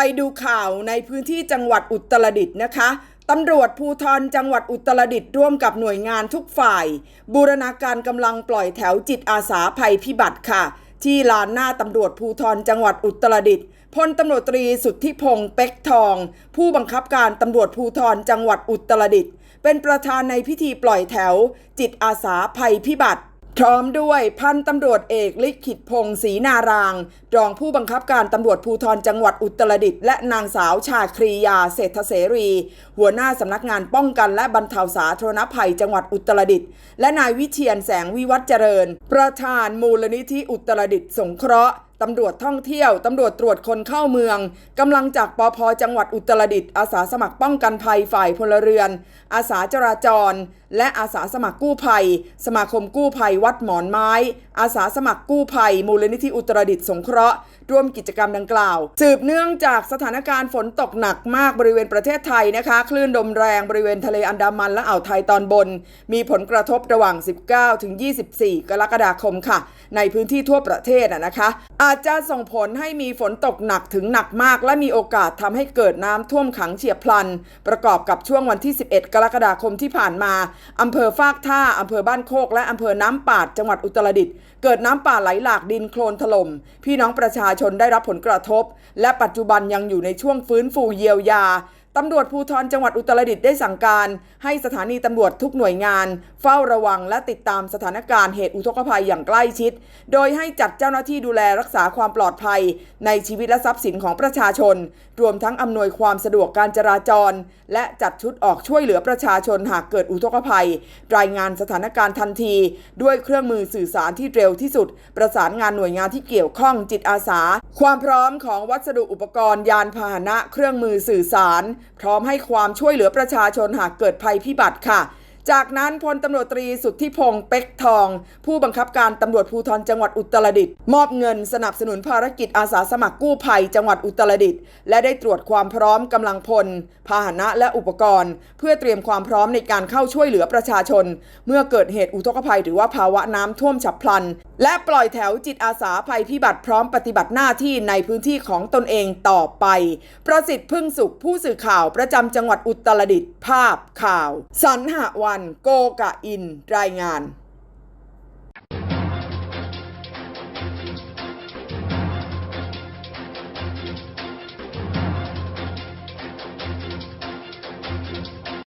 ไปดูข่าวในพื้นที่จังหวัดอุตรดิตถ์นะคะตำรวจภูธรจังหวัดอุตรดิตถ์ร่วมกับหน่วยงานทุกฝ่าย บูรณาการกำลังปล่อยแถวจิตอาสาภัยพิบัติค่ะ ที่ลานหน้าตำรวจภูธรจังหวัดอุตรดิตถ์พลตำรวจตรีสุทธิพงศ์เป็กทอง ผู้บังคับการตำรวจภูธรจังหวัดอุตรดิตถ์เป็นประธานในพิธีปล่อยแถว จิตอาสาภัยพิบัติ พร้อมด้วยพันตำรวจเอกลิขิตพงศ์ศรีนารางรองผู้บังคับการตำรวจภูธรจังหวัดอุตรดิตถ์และนางสาวชาครียาเศรษฐเสรี หัวหน้าสำนักงานป้องกันและบรรเทาสาธารณภัยจังหวัดอุตรดิตถ์และนายวิเชียนแสงวิวัฒเจริญ ประธานมูลนิธิอุตรดิตถ์สงเคราะห์ ตำรวจท่องเที่ยว ตำรวจตรวจคนเข้าเมือง กำลังจากปอพจังหวัดอุตรดิตถ์อาสาสมัครป้องกันภัยฝ่ายพลเรือน อาสาจราจร และอาสาสมัครกู้ภัย สมาคมกู้ภัยวัดหมอนไม้ อาสาสมัครกู้ภัย มูลนิธิอุตรดิตถ์สงเคราะห์ร่วมกิจกรรมดังกล่าว สืบเนื่องจากสถานการณ์ฝนตกหนักมากบริเวณประเทศไทยนะคะ คลื่นลมแรงบริเวณทะเลอันดามันและอ่าวไทยตอนบน มีผลกระทบระหว่าง 19ถึง24 กรกฎาคมค่ะ ในพื้นที่ทั่วประเทศนะคะอาจจะส่งผลให้มีฝนตกหนักถึงหนักมาก และมีโอกาสทำให้เกิดน้ำท่วมขังเฉียบพลัน ประกอบกับช่วงวันที่ 11 กรกฎาคมที่ผ่านมาอำเภอฟากท่าอำเภอบ้านโคก และอำเภอน้ำปาดจังหวัดอุตรดิตถ์เกิดน้ำป่าไหลหลากดินโคลนถล่ม พี่น้องประชาชนได้รับผลกระทบ และปัจจุบันยังอยู่ในช่วงฟื้นฟูเยียวยา ตำรวจภูธรจังหวัดอุตรดิตถ์ได้สั่งการให้สถานีตำรวจทุกหน่วยงาน เฝ้าระวังและติดตามสถานการณ์เหตุอุทกภัยอย่างใกล้ชิด โดยให้จัดเจ้าหน้าที่ดูแลรักษาความปลอดภัย ในชีวิตและทรัพย์สินของประชาชน รวมทั้งอำนวยความสะดวกการจราจร และจัดชุดออกช่วยเหลือประชาชนหากเกิดอุทกภัย รายงานสถานการณ์ทันที ด้วยเครื่องมือสื่อสารที่เร็วที่สุด ประสานงานหน่วยงานที่เกี่ยวข้องจิตอาสา ความพร้อมของวัสดุอุปกรณ์ยานพาหนะเครื่องมือสื่อสารพร้อมให้ความช่วยเหลือประชาชนหากเกิดภัยพิบัติค่ะ จากนั้นพลตำรวจตรีสุทธิพงศ์เป็กทอง ผู้บังคับการตำรวจภูธรจังหวัดอุตรดิตถ์มอบเงินสนับสนุนภารกิจอาสาสมัครกู้ภัยจังหวัดอุตรดิตถ์และได้ตรวจความพร้อมกำลังพล พาหนะและอุปกรณ์ เพื่อเตรียมความพร้อมในการเข้าช่วยเหลือประชาชน เมื่อเกิดเหตุอุทกภัย หรือว่าภาวะน้ำท่วมฉับพลัน และปล่อยแถวจิตอาสาภัยพิบัติพร้อมปฏิบัติหน้าที่ในพื้นที่ของตนเองต่อไป ประสิทธิ์พึ่งสุขผู้สื่อข่าวประจำจังหวัดอุตรดิตถ์ภาพข่าว สันหวันนโกกะอินรายงาน